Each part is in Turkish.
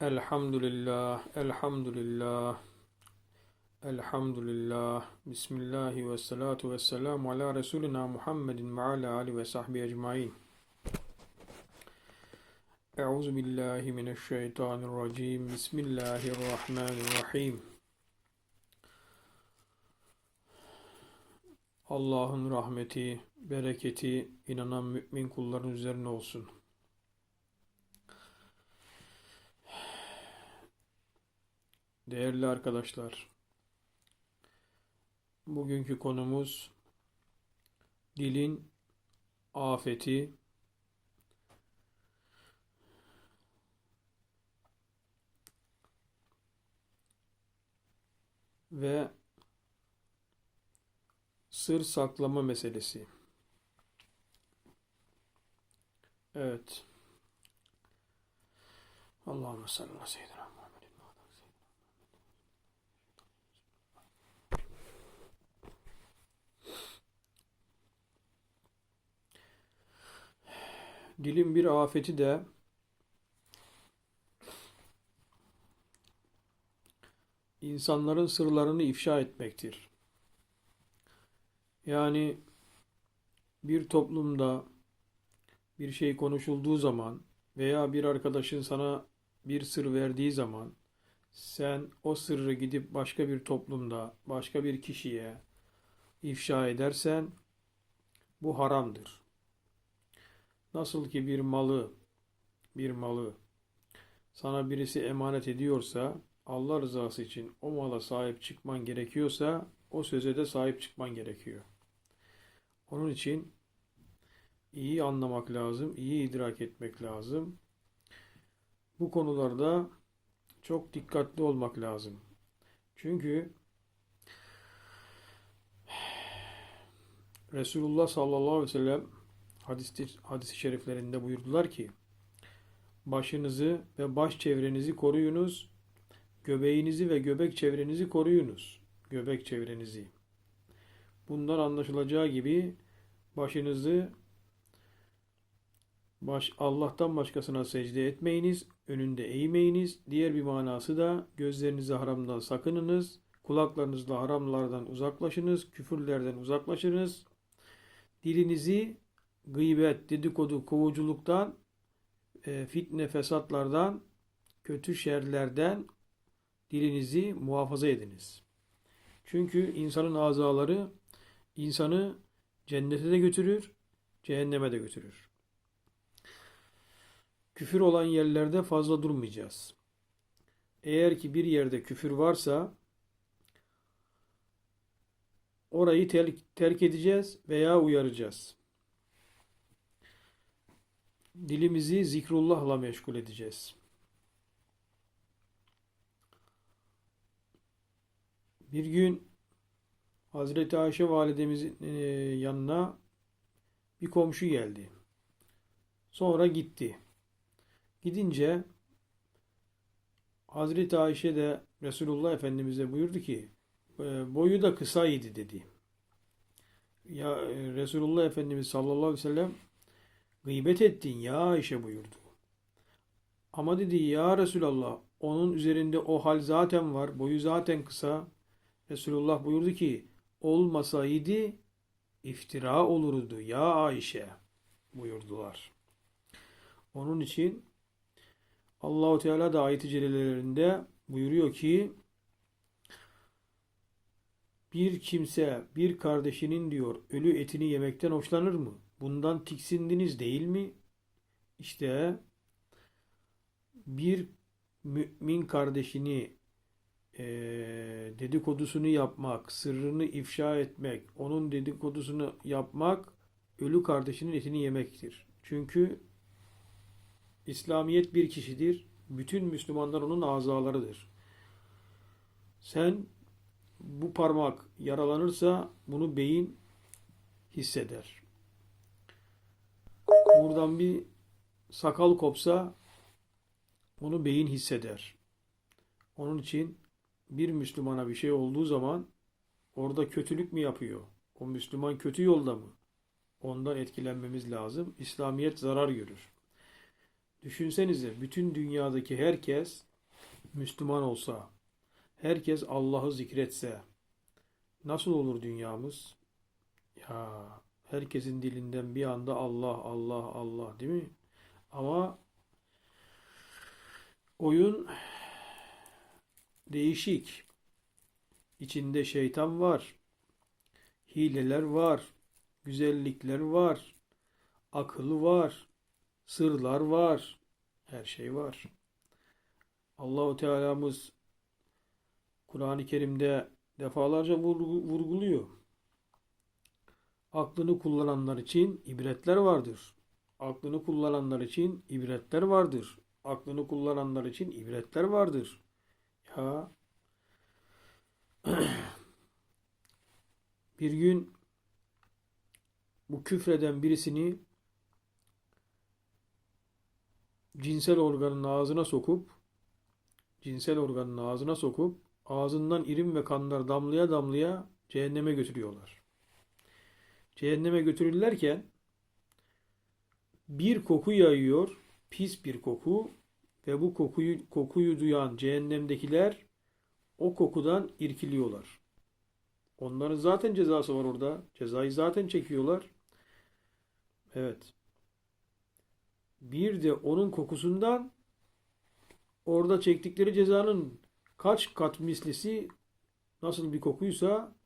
Elhamdülillah, elhamdülillah, elhamdülillah, bismillahi ve salatu ve selamu ala Resulina Muhammedin ve ala Ali ve sahbihi ecmain. Euzu billahi mineşşeytanirracim, bismillahirrahmanirrahim. Allah'ın rahmeti, bereketi inanan mümin kulların üzerine olsun. Değerli arkadaşlar, bugünkü konumuz dilin afeti ve sır saklama meselesi. Evet. Allahümme salli ala seyyidina Muhammedin ve ala seyyidina Dilin bir afeti de insanların sırlarını ifşa etmektir. Yani bir toplumda bir şey konuşulduğu zaman veya bir arkadaşın sana bir sır verdiği zaman sen o sırrı gidip başka bir toplumda, başka bir kişiye ifşa edersen bu haramdır. Nasıl ki bir malı, bir malı sana birisi emanet ediyorsa, Allah rızası için o mala sahip çıkman gerekiyorsa, o söze de sahip çıkman gerekiyor. Onun için iyi anlamak lazım, iyi idrak etmek lazım. Bu konularda çok dikkatli olmak lazım. Çünkü Resulullah sallallahu aleyhi ve sellem hadis hadis-i şeriflerinde buyurdular ki başınızı ve baş çevrenizi koruyunuz, göbeğinizi ve göbek çevrenizi koruyunuz. Göbek çevrenizi. Bundan anlaşılacağı gibi başınızı baş, Allah'tan başkasına secde etmeyiniz, önünde eğmeyiniz. Diğer bir manası da gözlerinizi haramdan sakınınız, kulaklarınızla haramlardan uzaklaşınız, küfürlerden uzaklaşınız. Dilinizi gıybet, dedikodu, kovuculuktan, e, fitne, fesatlardan, kötü şerlerden dilinizi muhafaza ediniz. Çünkü insanın azaları insanı cennete de götürür, cehenneme de götürür. Küfür olan yerlerde fazla durmayacağız. Eğer ki bir yerde küfür varsa orayı terk edeceğiz veya uyaracağız. Dilimizi zikrullahla meşgul edeceğiz. Bir gün Hazreti Ayşe validemizin e, yanına bir komşu geldi. Sonra gitti. Gidince Hazreti Ayşe de Resulullah Efendimiz'e buyurdu ki e, boyu da kısaydı dedi. Ya e, Resulullah Efendimiz sallallahu aleyhi ve sellem gıybet ettin ya Ayşe buyurdu. Ama dedi ya Resulallah onun üzerinde o hal zaten var. Boyu zaten kısa. Resulullah buyurdu ki olmasaydı iftira olurdu ya Ayşe buyurdular. Onun için Allahu Teala da ayet-i celilelerinde buyuruyor ki bir kimse bir kardeşinin diyor ölü etini yemekten hoşlanır mı? Bundan tiksindiniz değil mi? İşte bir mümin kardeşini e, dedikodusunu yapmak, sırrını ifşa etmek, onun dedikodusunu yapmak ölü kardeşinin etini yemektir. Çünkü İslamiyet bir kişidir. Bütün Müslümanlar onun azalarıdır. Sen bu parmak yaralanırsa bunu beyin hisseder. Buradan bir sakal kopsa onu beyin hisseder. Onun için bir Müslümana bir şey olduğu zaman orada kötülük mü yapıyor? O Müslüman kötü yolda mı? Ondan etkilenmemiz lazım. İslamiyet zarar görür. Düşünsenize bütün dünyadaki herkes Müslüman olsa, herkes Allah'ı zikretse nasıl olur dünyamız? Ya herkesin dilinden bir anda Allah Allah Allah değil mi? Ama oyun değişik. İçinde şeytan var, hileler var, güzellikler var, akıl var, sırlar var, her şey var. Allahu Teala'mız Kur'an-ı Kerim'de defalarca vurgu- vurguluyor. Aklını kullananlar için ibretler vardır. Aklını kullananlar için ibretler vardır. Aklını kullananlar için ibretler vardır. Ya bir gün bu küfreden birisini cinsel organın ağzına sokup cinsel organın ağzına sokup ağzından irin ve kanlar damlaya damlaya cehenneme götürüyorlar. Cehenneme götürürlerken bir koku yayıyor, pis bir koku ve bu kokuyu kokuyu duyan cehennemdekiler o kokudan irkiliyorlar. Onların zaten cezası var orada. Cezayı zaten çekiyorlar. Evet. Bir de onun kokusundan orada çektikleri cezanın kaç kat mislisi nasıl bir kokuysa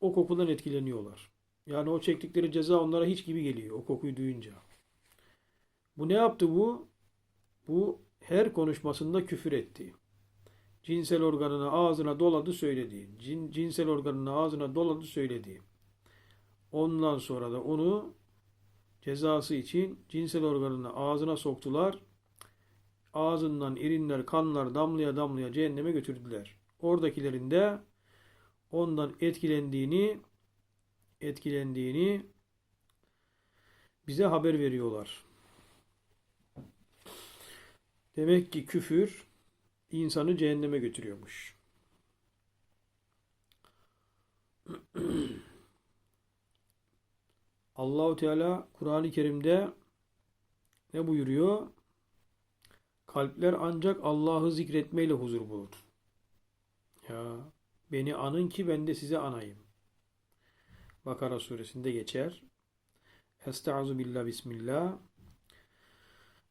o kokudan etkileniyorlar. Yani o çektikleri ceza onlara hiç gibi geliyor o kokuyu duyunca. Bu ne yaptı bu? Bu her konuşmasında küfür etti. Cinsel organını ağzına doladı söyledi. Cin, cinsel organını ağzına doladı söyledi. Ondan sonra da onu cezası için cinsel organını ağzına soktular. Ağzından irinler, kanlar damlaya damlaya cehenneme götürdüler. Oradakilerin de ondan etkilendiğini etkilendiğini bize haber veriyorlar. Demek ki küfür insanı cehenneme götürüyormuş. Allahu Teala Kur'an-ı Kerim'de ne buyuruyor? Kalpler ancak Allah'ı zikretmeyle huzur bulur. Ya beni anın ki ben de size anayım. Bakara suresinde geçer. Estaizu billah bismillah.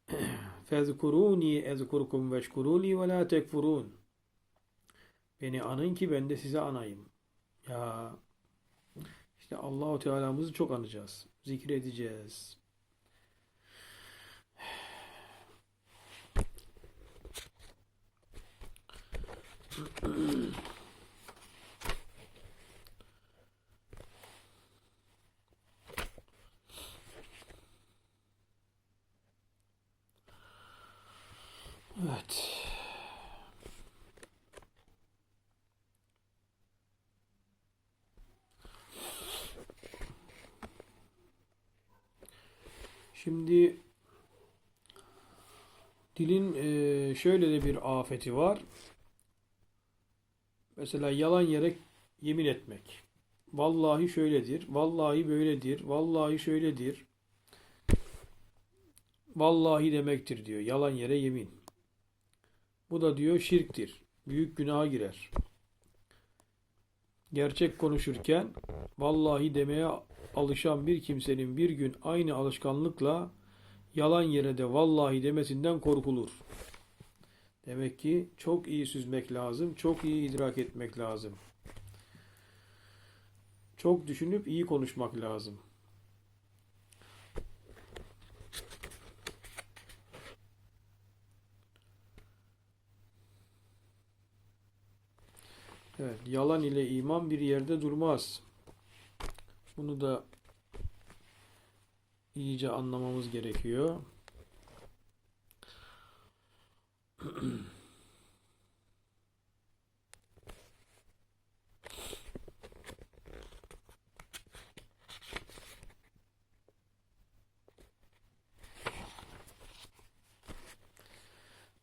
Fezkuruni ezkurkum veşkuruli ve la tekfurun. Beni anın ki ben de size anayım. Ya işte Allahu Teala'mızı çok anacağız. Zikredeceğiz. Evet. Şimdi dilin eee, şöyle de bir afeti var. Mesela yalan yere yemin etmek. Vallahi şöyledir, vallahi böyledir, vallahi şöyledir. Vallahi demektir diyor. Yalan yere yemin. Bu da diyor şirktir. Büyük günaha girer. Gerçek konuşurken vallahi demeye alışan bir kimsenin bir gün aynı alışkanlıkla yalan yere de vallahi demesinden korkulur. Demek ki çok iyi süzmek lazım, çok iyi idrak etmek lazım. Çok düşünüp iyi konuşmak lazım. Evet, yalan ile iman bir yerde durmaz. Bunu da iyice anlamamız gerekiyor.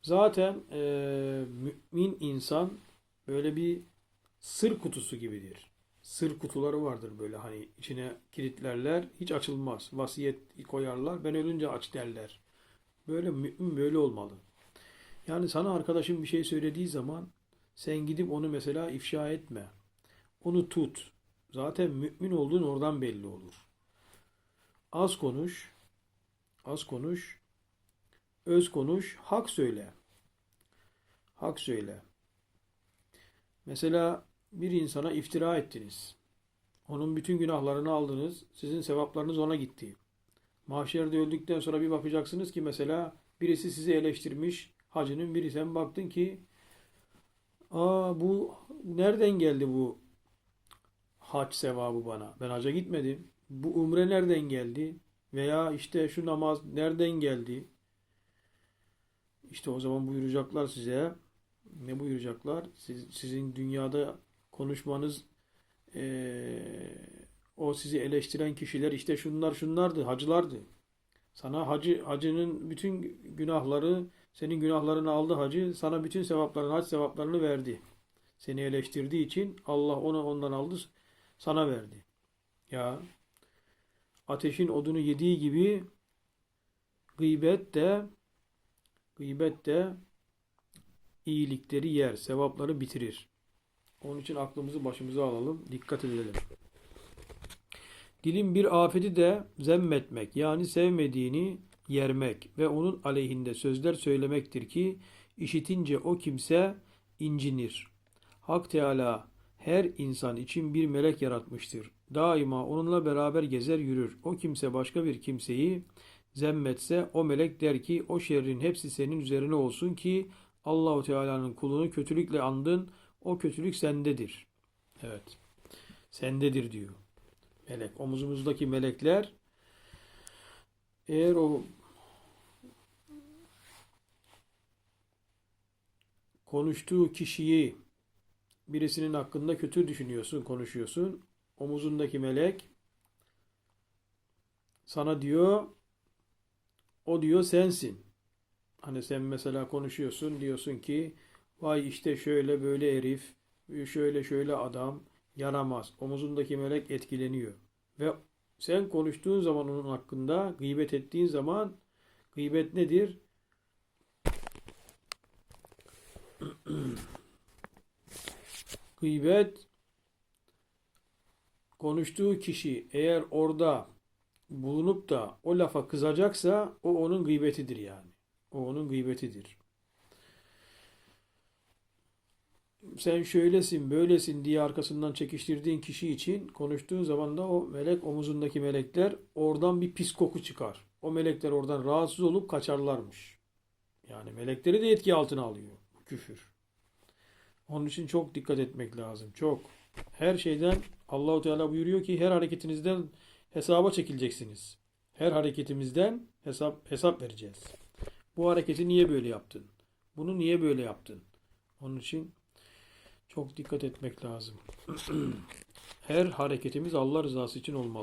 Zaten eee, mümin insan böyle bir sır kutusu gibidir. Sır kutuları vardır böyle hani içine kilitlerler hiç açılmaz. Vasiyet koyarlar ben ölünce aç derler. Böyle mümin böyle olmalı. Yani sana arkadaşın bir şey söylediği zaman sen gidip onu mesela ifşa etme. Onu tut. Zaten mümin olduğun oradan belli olur. Az konuş, az konuş, öz konuş, hak söyle. Hak söyle. Mesela bir insana iftira ettiniz. Onun bütün günahlarını aldınız. Sizin sevaplarınız ona gitti. Mahşerde öldükten sonra bir bakacaksınız ki mesela birisi sizi eleştirmiş. Hacının biri sen baktın ki aa bu nereden geldi bu hac sevabı bana? Ben haca gitmedim. Bu umre nereden geldi? Veya işte şu namaz nereden geldi? İşte o zaman buyuracaklar size. Ne buyuracaklar? Siz, sizin dünyada konuşmanız eee, o sizi eleştiren kişiler işte şunlar şunlardı, hacılardı. Sana hacı hacının bütün günahları, senin günahlarını aldı hacı, sana bütün sevaplarını, hac sevaplarını verdi. Seni eleştirdiği için Allah onu ondan aldı, sana verdi. Ya ateşin odunu yediği gibi gıybet de gıybet de iyilikleri yer, sevapları bitirir. Onun için aklımızı başımıza alalım, dikkat edelim. Dilin bir afeti de zemmetmek yani sevmediğini yermek ve onun aleyhinde sözler söylemektir ki işitince o kimse incinir. Hak Teala her insan için bir melek yaratmıştır. Daima onunla beraber gezer yürür. O kimse başka bir kimseyi zemmetse o melek der ki o şerrin hepsi senin üzerine olsun ki Allahu Teala'nın kulunu kötülükle andın. O kötülük sendedir. Evet. Sendedir diyor. Melek. Omuzumuzdaki melekler eğer o konuştuğu kişiyi birisinin hakkında kötü düşünüyorsun, konuşuyorsun. Omuzundaki melek sana diyor o diyor sensin. Hani sen mesela konuşuyorsun diyorsun ki vay işte şöyle böyle herif, şöyle şöyle adam yaramaz. Omuzundaki melek etkileniyor. Ve sen konuştuğun zaman onun hakkında gıybet ettiğin zaman gıybet nedir? Gıybet konuştuğu kişi eğer orada bulunup da o lafa kızacaksa o onun gıybetidir yani. O onun gıybetidir. Sen şöylesin, böylesin diye arkasından çekiştirdiğin kişi için konuştuğun zaman da o melek, omuzundaki melekler oradan bir pis koku çıkar. O melekler oradan rahatsız olup kaçarlarmış. Yani melekleri de etki altına alıyor küfür. Onun için çok dikkat etmek lazım. Çok. Her şeyden Allahu Teala buyuruyor ki her hareketinizden hesaba çekileceksiniz. Her hareketimizden hesap hesap vereceğiz. Bu hareketi niye böyle yaptın? Bunu niye böyle yaptın? Onun için çok dikkat etmek lazım. Her hareketimiz Allah rızası için olmalı.